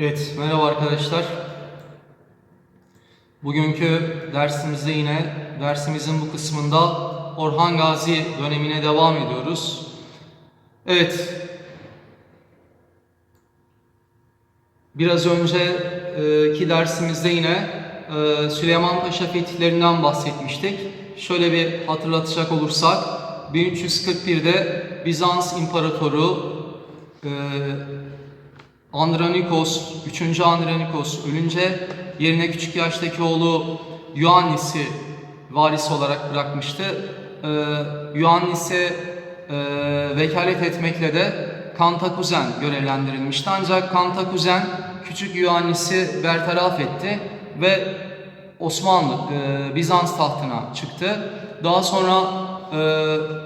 Evet, merhaba arkadaşlar. Bugünkü dersimizde yine dersimizin bu kısmında Orhan Gazi dönemine devam ediyoruz. Evet. Biraz önceki dersimizde yine e, Süleyman Paşa fetihlerinden bahsetmiştik. Şöyle bir hatırlatacak olursak 1341'de Bizans İmparatoru Andronikos, 3. Andronikos ölünce yerine küçük yaştaki oğlu Ioannis'i varis olarak bırakmıştı. Ee, Ioannis'e e, vekalet etmekle de Kantakuzen görevlendirilmişti. Ancak Kantakuzen küçük Ioannis'i bertaraf etti ve Osmanlı, e, Bizans tahtına çıktı. Daha sonra e,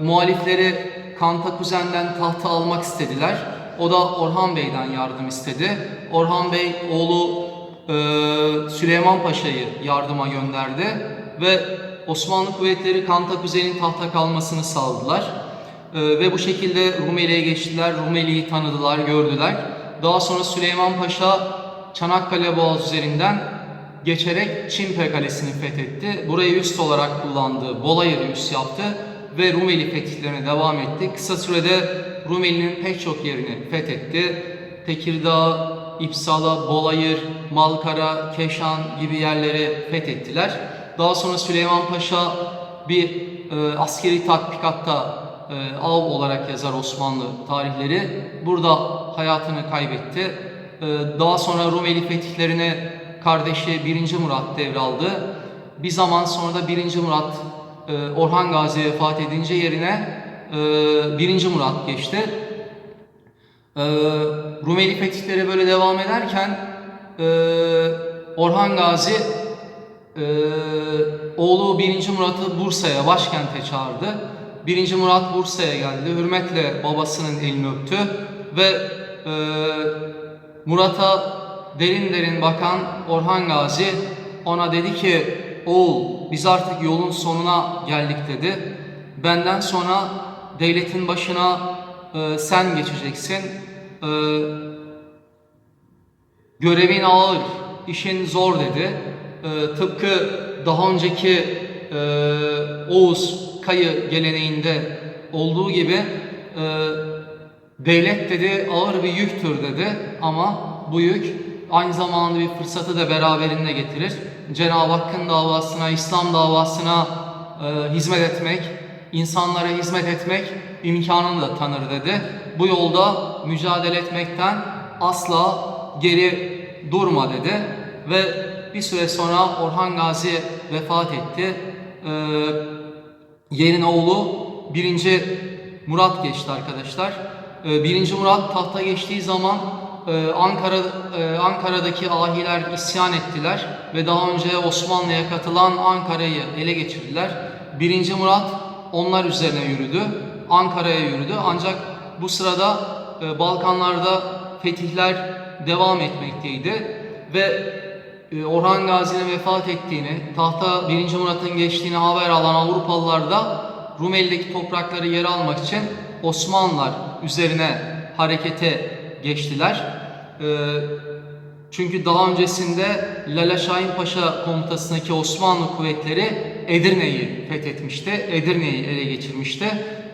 muhalifleri Kantakuzen'den tahtı almak istediler. O da Orhan Bey'den yardım istedi. Orhan Bey oğlu e, Süleyman Paşa'yı yardıma gönderdi ve Osmanlı kuvvetleri Kantakuzen'in tahta kalmasını sağladılar. E, ve bu şekilde Rumeli'ye geçtiler. Rumeli'yi tanıdılar, gördüler. Daha sonra Süleyman Paşa Çanakkale Boğazı üzerinden geçerek Çimpe Kalesi'ni fethetti. Burayı üst olarak kullandı, Bolayır'ı üst yaptı ve Rumeli fetihlerine devam etti. Kısa sürede Rumeli'nin pek çok yerini fethetti. Tekirdağ, İpsala, Bolayır, Malkara, Keşan gibi yerleri fethettiler. Daha sonra Süleyman Paşa bir e, askeri tatbikatta e, av olarak yazar Osmanlı tarihleri. Burada hayatını kaybetti. E, daha sonra Rumeli fetihlerini kardeşi 1. Murat devraldı. Bir zaman sonra da 1. Murat e, Orhan Gazi vefat edince yerine e, 1. Murat geçti. E, Rumeli fetihleri böyle devam ederken e, Orhan Gazi oğlu 1. Murat'ı Bursa'ya, başkente çağırdı. 1. Murat Bursa'ya geldi. Hürmetle babasının elini öptü ve Murat'a derin derin bakan Orhan Gazi ona dedi ki oğul biz artık yolun sonuna geldik dedi. Benden sonra devletin başına e, sen geçeceksin. E, görevin ağır, işin zor dedi. E, tıpkı daha önceki e, Oğuz Kayı geleneğinde olduğu gibi e, devlet dedi ağır bir yüktür dedi ama bu yük aynı zamanda bir fırsatı da beraberinde getirir. Cenab-ı Hakk'ın davasına, İslam davasına e, hizmet etmek, insanlara hizmet etmek imkanını da tanır dedi. Bu yolda mücadele etmekten asla geri durma dedi ve bir süre sonra Orhan Gazi vefat etti. E, yerine oğlu 1. Murat geçti arkadaşlar. E, 1. Murat tahta geçtiği zaman Ankara e, Ankara'daki ahiler isyan ettiler ve daha önce Osmanlı'ya katılan Ankara'yı ele geçirdiler. Birinci Murat onlar üzerine yürüdü, Ankara'ya yürüdü. Ancak bu sırada e, Balkanlarda fetihler devam etmekteydi ve e, Orhan Gazi'nin vefat ettiğini, tahta 1. Murat'ın geçtiğini haber alan Avrupalılar da Rumeli'deki toprakları yer almak için Osmanlılar üzerine harekete geçtiler. Ee, çünkü daha öncesinde Lala Şahin Paşa komutasındaki Osmanlı kuvvetleri Edirne'yi fethetmişti. Edirne'yi ele geçirmişti.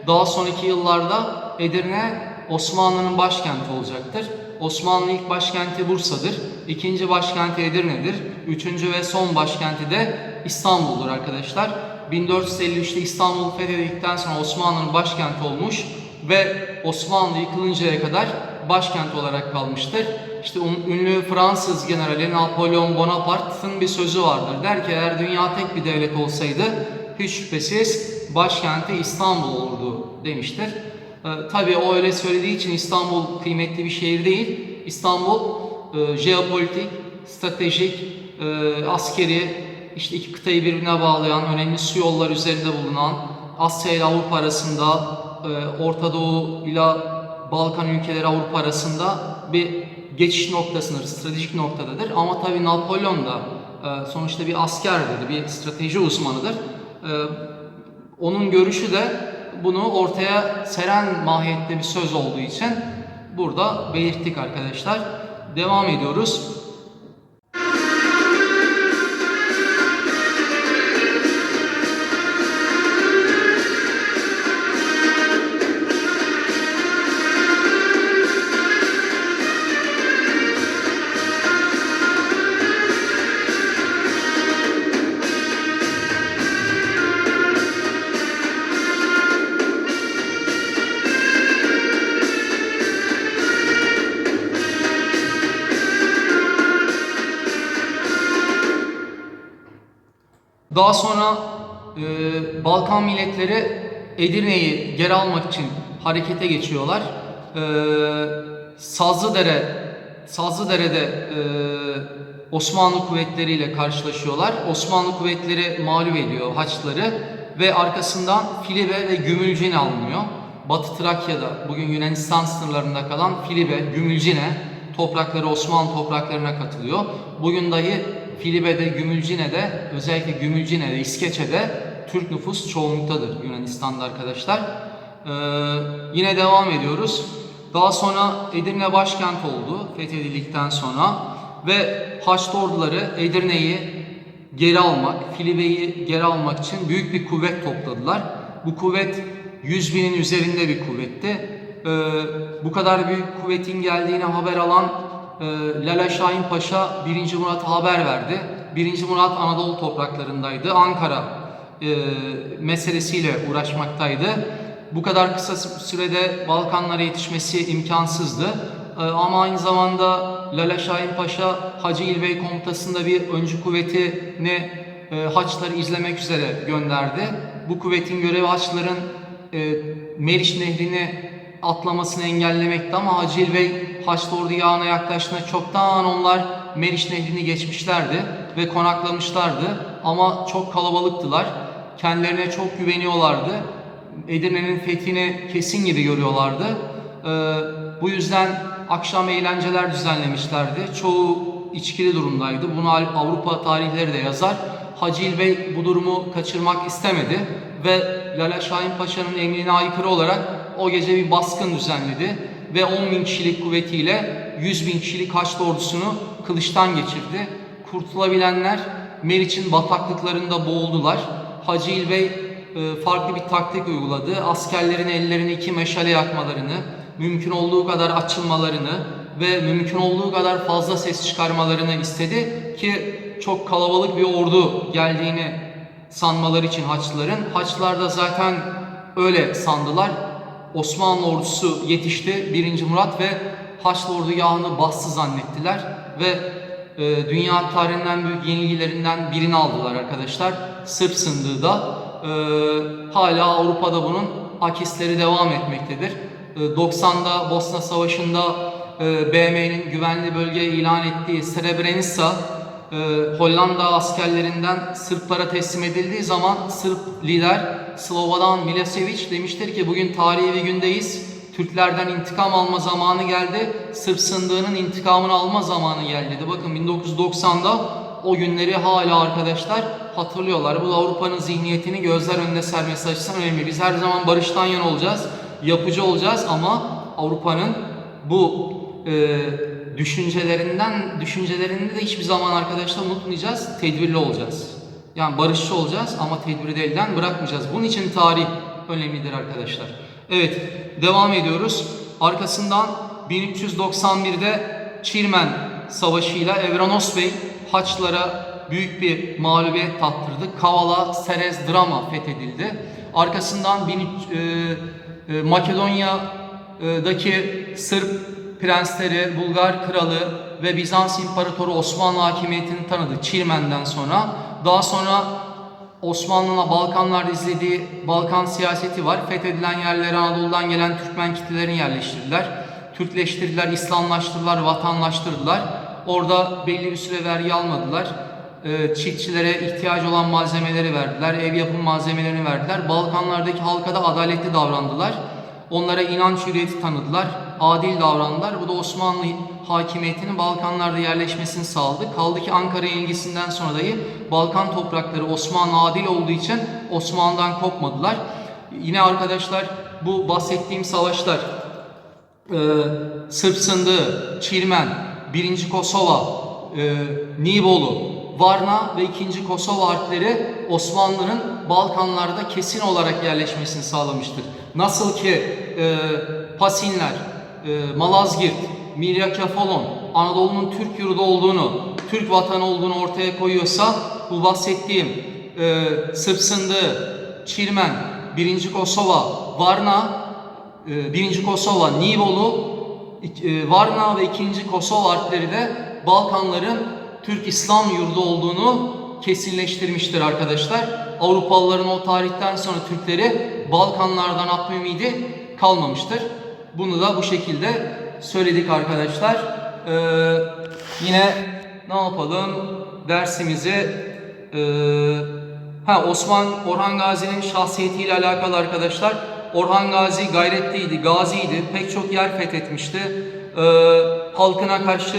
Daha sonraki yıllarda Edirne Osmanlı'nın başkenti olacaktır. Osmanlı ilk başkenti Bursa'dır. ikinci başkenti Edirne'dir. Üçüncü ve son başkenti de İstanbul'dur arkadaşlar. 1453'te İstanbul fethedildikten sonra Osmanlı'nın başkenti olmuş ve Osmanlı yıkılıncaya kadar başkent olarak kalmıştır. İşte ünlü Fransız generali Napolyon Bonaparte'ın bir sözü vardır. Der ki eğer dünya tek bir devlet olsaydı hiç şüphesiz başkenti İstanbul olurdu demiştir. Ee, Tabi o öyle söylediği için İstanbul kıymetli bir şehir değil. İstanbul e, jeopolitik, stratejik, e, askeri, işte iki kıtayı birbirine bağlayan, önemli su yolları üzerinde bulunan, Asya ile Avrupa arasında, e, Orta Doğu ile Balkan ülkeleri Avrupa arasında bir geçiş noktasıdır, stratejik noktadadır. Ama tabii Napolyon da e, sonuçta bir askerdir, bir strateji uzmanıdır. E, onun görüşü de bunu ortaya seren mahiyette bir söz olduğu için burada belirttik arkadaşlar. devam ediyoruz. Daha sonra e, Balkan milletleri Edirne'yi geri almak için harekete geçiyorlar. E, Sazlıdere, Sazlıdere'de e, Osmanlı kuvvetleriyle karşılaşıyorlar. Osmanlı kuvvetleri mağlup ediyor Haçlıları ve arkasından Filibe ve Gümülcine alınıyor. Batı Trakya'da bugün Yunanistan sınırlarında kalan Filibe, Gümülcine toprakları Osmanlı topraklarına katılıyor. Bugün dahi Filibe'de, Gümülcine'de, özellikle Gümülcine'de, İskeçe'de Türk nüfus çoğunluktadır Yunanistan'da arkadaşlar. Ee, yine devam ediyoruz. Daha sonra Edirne başkent oldu fethedildikten sonra ve Haçlı orduları Edirne'yi geri almak, Filibe'yi geri almak için büyük bir kuvvet topladılar. Bu kuvvet 100 binin üzerinde bir kuvvetti. Ee, bu kadar büyük kuvvetin geldiğine haber alan e, Lala Şahin Paşa 1. Murat'a haber verdi. 1. Murat Anadolu topraklarındaydı. Ankara e, meselesiyle uğraşmaktaydı. Bu kadar kısa sürede Balkanlara yetişmesi imkansızdı. E, ama aynı zamanda Lala Şahin Paşa Hacı İlbey komutasında bir öncü kuvvetini e, Haçları izlemek üzere gönderdi. Bu kuvvetin görevi Haçlıların e, Meriç Nehri'ni atlamasını engellemekti ama Hacı İlbey Haçlı ordu yağına yaklaştığında çoktan onlar Meriç Nehri'ni geçmişlerdi ve konaklamışlardı ama çok kalabalıktılar. Kendilerine çok güveniyorlardı. Edirne'nin fethini kesin gibi görüyorlardı. Ee, bu yüzden akşam eğlenceler düzenlemişlerdi. Çoğu içkili durumdaydı. Bunu Avrupa tarihleri de yazar. Hacı İlbey bu durumu kaçırmak istemedi ve Lala Şahin Paşa'nın emrine aykırı olarak o gece bir baskın düzenledi ve 10 bin kişilik kuvvetiyle 100 bin kişilik Haçlı ordusunu kılıçtan geçirdi. Kurtulabilenler Meriç'in bataklıklarında boğuldular. Hacı İlbey e, farklı bir taktik uyguladı. Askerlerin ellerini iki meşale yakmalarını, mümkün olduğu kadar açılmalarını ve mümkün olduğu kadar fazla ses çıkarmalarını istedi ki çok kalabalık bir ordu geldiğini sanmaları için Haçlıların. Haçlılar da zaten öyle sandılar. Osmanlı ordusu yetişti 1. Murat ve Haçlı ordu yağını bastı zannettiler ve e, dünya tarihinden büyük yenilgilerinden birini aldılar arkadaşlar. Sırp sındığı da e, hala Avrupa'da bunun akisleri devam etmektedir. E, 90'da Bosna Savaşı'nda e, BM'nin güvenli bölge ilan ettiği Srebrenica e, Hollanda askerlerinden Sırplara teslim edildiği zaman Sırp lider Slobodan Milosevic demiştir ki bugün tarihi bir gündeyiz. Türklerden intikam alma zamanı geldi. Sırp sındığının intikamını alma zamanı geldi. Dedi. Bakın 1990'da o günleri hala arkadaşlar hatırlıyorlar. Bu Avrupa'nın zihniyetini gözler önüne sermesi açısından önemli. Biz her zaman barıştan yana olacağız, yapıcı olacağız ama Avrupa'nın bu e, düşüncelerinden, düşüncelerini de hiçbir zaman arkadaşlar unutmayacağız, tedbirli olacağız. Yani barışçı olacağız ama tedbiri de elden bırakmayacağız. Bunun için tarih önemlidir arkadaşlar. Evet, devam ediyoruz. Arkasından 1391'de Çirmen Savaşı'yla Evranos Bey Haçlara büyük bir mağlubiyet tattırdı. Kavala, Serez, Drama fethedildi. Arkasından 13, e, e, Makedonya'daki Sırp prensleri, Bulgar kralı ve Bizans İmparatoru Osmanlı hakimiyetini tanıdı Çirmen'den sonra. Daha sonra Osmanlı'na Balkanlarda izlediği Balkan siyaseti var. Fethedilen yerlere Anadolu'dan gelen Türkmen kitlelerini yerleştirdiler. Türkleştirdiler, İslamlaştırdılar, vatanlaştırdılar. Orada belli bir süre vergi almadılar. Ee, çiftçilere ihtiyacı olan malzemeleri verdiler, ev yapım malzemelerini verdiler. Balkanlardaki halka da adaletli davrandılar. Onlara inanç hürriyeti tanıdılar, adil davrandılar. Bu da Osmanlı hakimiyetinin Balkanlarda yerleşmesini sağladı. Kaldı ki Ankara yenilgisinden sonra dahi Balkan toprakları Osmanlı adil olduğu için Osmanlı'dan kopmadılar. Yine arkadaşlar bu bahsettiğim savaşlar e, Sırp Sındığı, Çirmen, 1. Kosova, e, Nibolu, Varna ve 2. Kosova harpleri Osmanlı'nın Balkanlarda kesin olarak yerleşmesini sağlamıştır. Nasıl ki e, Pasinler, e, Malazgirt, Miryakefalon, Anadolu'nun Türk yurdu olduğunu, Türk vatanı olduğunu ortaya koyuyorsa bu bahsettiğim e, Sırp Sındığı, Çirmen, 1. Kosova, Varna, e, 1. Kosova, Nibolu, e, Varna ve 2. Kosova harpleri de Balkanların Türk İslam yurdu olduğunu kesinleştirmiştir arkadaşlar. Avrupalıların o tarihten sonra Türkleri Balkanlardan atma ümidi kalmamıştır. Bunu da bu şekilde söyledik arkadaşlar. Ee, yine ne yapalım? Dersimizi ee, ha Osman Orhan Gazi'nin şahsiyetiyle alakalı arkadaşlar. Orhan Gazi gayretliydi, gaziydi. Pek çok yer fethetmişti. Ee, halkına karşı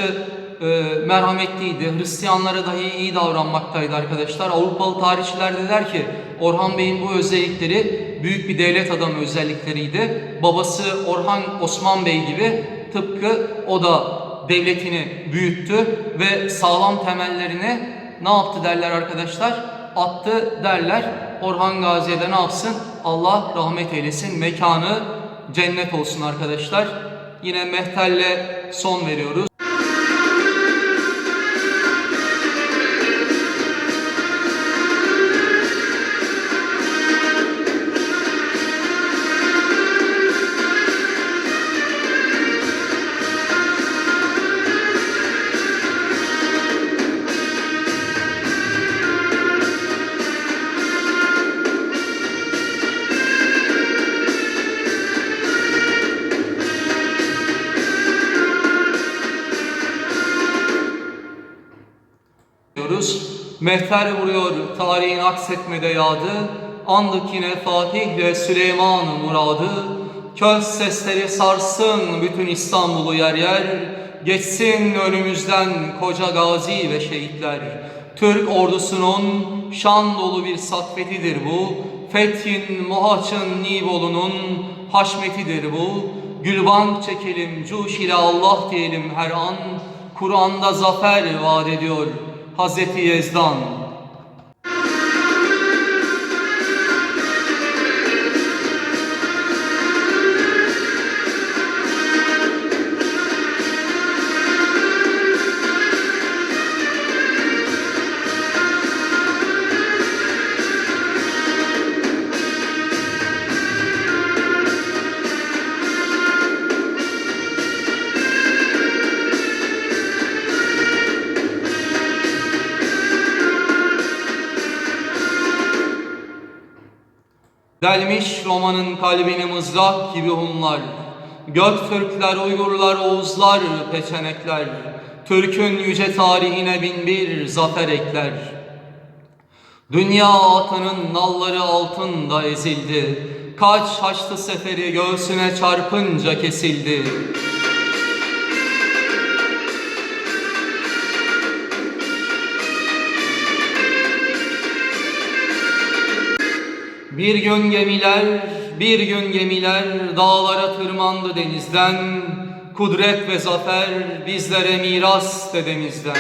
e, merhametliydi. Hristiyanlara dahi iyi davranmaktaydı arkadaşlar. Avrupalı tarihçiler de der ki Orhan Bey'in bu özellikleri büyük bir devlet adamı özellikleriydi. Babası Orhan Osman Bey gibi tıpkı o da devletini büyüttü ve sağlam temellerini ne yaptı derler arkadaşlar? Attı derler. Orhan Gazi'ye de ne yapsın? Allah rahmet eylesin. Mekanı cennet olsun arkadaşlar. Yine Mehter'le son veriyoruz. Mehter vuruyor tarihin aksetmede yağdı. Andık yine Fatih ve Süleyman muradı. Köz sesleri sarsın bütün İstanbul'u yer yer. Geçsin önümüzden koca gazi ve şehitler. Türk ordusunun şan dolu bir saffetidir bu. Fethin, Mohaç'ın, Nibolu'nun haşmetidir bu. Gülbank çekelim, cuş ile Allah diyelim her an. Kur'an'da zafer vaat ediyor Hazreti Yezdan. Delmiş romanın kalbini mızrak gibi Hunlar. Göktürkler, Uygurlar, Oğuzlar, Peçenekler. Türk'ün yüce tarihine bin bir zafer ekler. Dünya atının nalları altında ezildi. Kaç haçlı seferi göğsüne çarpınca kesildi. Bir gün gemiler, bir gün gemiler dağlara tırmandı denizden. Kudret ve zafer bizlere miras dedemizden.